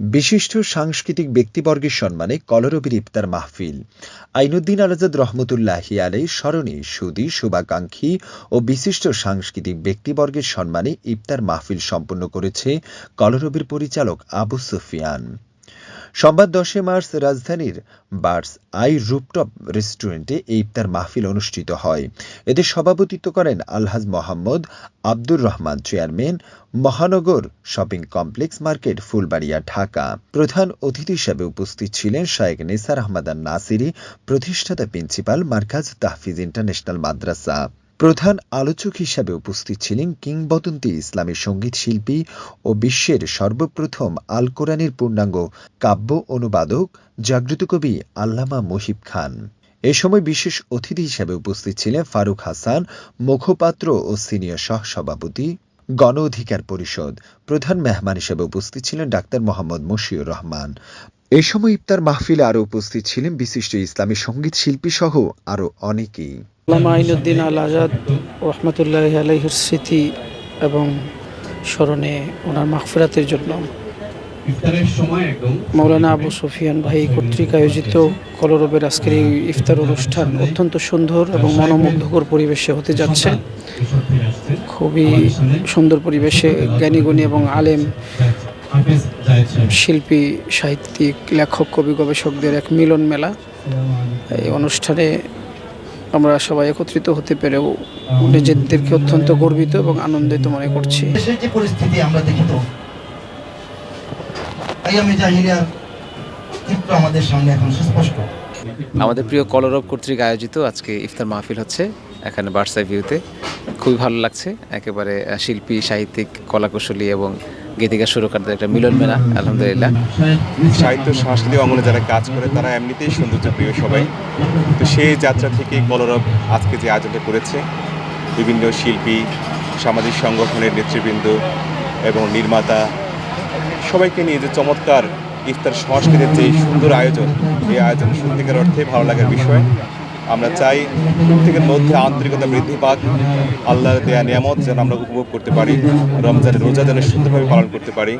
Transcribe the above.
বিশিষ্ট সাংস্কৃতিক ব্যক্তিবর্গের সম্মানে কলরবির ইফতার মাহফিল। আইনুদ্দিন আলাজাদ রহমতুল্লাহি আলাই স্মরণে সুদী, শুভাকাঙ্ক্ষী ও বিশিষ্ট সাংস্কৃতিক ব্যক্তিবর্গের সম্মানে ইফতার মাহফিল সম্পন্ন করেছে কলরবির পরিচালক আবু সুফিয়ান। সোমবার দশই মার্চ রাজধানীর বার্স আই রুপটপ রেস্টুরেন্টে এই ইফতার মাহফিল অনুষ্ঠিত হয়। এতে সভাপতিত্ব করেন Alhaj Mohammad Abdur Rahman, chairman Mohanagar shopping complex market, Fulbaria, Dhaka. প্রধান অতিথি হিসেবে উপস্থিত ছিলেন শায়েক নেসার আহমদান নাসিরি প্রতিষ্ঠাতা প্রিন্সিপাল মার্কাজ তাহফিজ ইন্টারন্যাশনাল মাদ্রাসা। প্রধান আলোচক হিসাবে উপস্থিত ছিলেন কিংবদন্তি ইসলামী সংগীত শিল্পী ও বিশ্বের সর্বপ্রথম আল কোরআনের পূর্ণাঙ্গ কাব্য অনুবাদক জাগ্রত কবি আল্লামা মুহিব খান। এ সময় বিশেষ অতিথি হিসেবে উপস্থিত ছিলেন ফারুক হাসান, মুখপাত্র ও সিনিয়র সহসভাপতি গণ অধিকার পরিষদ। প্রধান মেহমান হিসেবে উপস্থিত ছিলেন ডাক্তার মোহাম্মদ মশিউর রহমান। এ সময় ইফতার মাহফিলে আরও উপস্থিত ছিলেন বিশিষ্ট ইসলামী সংগীত শিল্পী সহ আরও অনেকেই। আইনুদ্দিন আল আজাদ রহমতুল্লাহ আলহির স্মৃতি এবং স্মরণে ওনার মাগফিরাতের জন্য ইফতারের সময় একদম মৌলানা আবু সুফিয়ান ভাই কর্তৃক আয়োজিত কলরবের আজকের এই ইফতার অনুষ্ঠান অত্যন্ত সুন্দর এবং মনোমুগ্ধকর পরিবেশে হতে যাচ্ছে। খুবই সুন্দর পরিবেশে জ্ঞানীগুণী এবং আলেম শিল্পী সাহিত্যিক লেখক কবি গবেষকদের এক মিলন মেলা। এই অনুষ্ঠানে আমরা সবাই একত্রিত হতে পেরেও নিজেদেরকে অত্যন্ত গর্বিত এবং আনন্দিত মনে করছি। যে পরিস্থিতি আমরা দেখি তো তাই আমি জাহিলিয়ার চিত্র আমাদের সামনে এখন সুস্পষ্ট। আমাদের প্রিয় কলরব কর্তৃক আয়োজিত আজকে ইফতার মাহফিল হচ্ছে এখানে বার্সাই ভিউতে। খুবই ভালো লাগছে একেবারে শিল্পী সাহিত্যিক কলাকুশলী এবং গীতিকা সুরকারদের একটা মিলন মেলা, আলহামদুলিল্লাহ। সাহিত্য সাংস্কৃতিক অঙ্গনে যারা কাজ করে, তারা এমনিতেই সৌন্দর্য প্রিয় সবাই। তো সেই যাত্রা থেকে কলরব আজকে যে আয়োজনটা করেছে, বিভিন্ন শিল্পী, সামাজিক সংগঠনের নেতৃবৃন্দ এবং নির্মাতা, সবাইকে নিয়ে যে চমৎকার ইফতার সংস্কৃতির যে সুন্দর আয়োজন, এই আয়োজন সত্যিকার অর্থে ভালো লাগার বিষয়। আমরা চাই প্রত্যেকের মধ্যে আন্তরিকতা বৃদ্ধি পাক, আল্লাহর দেয়া নিয়ামত যেন আমরা উপভোগ করতে পারি, রমজানের রোজা যেন সুন্দরভাবে পালন করতে পারি।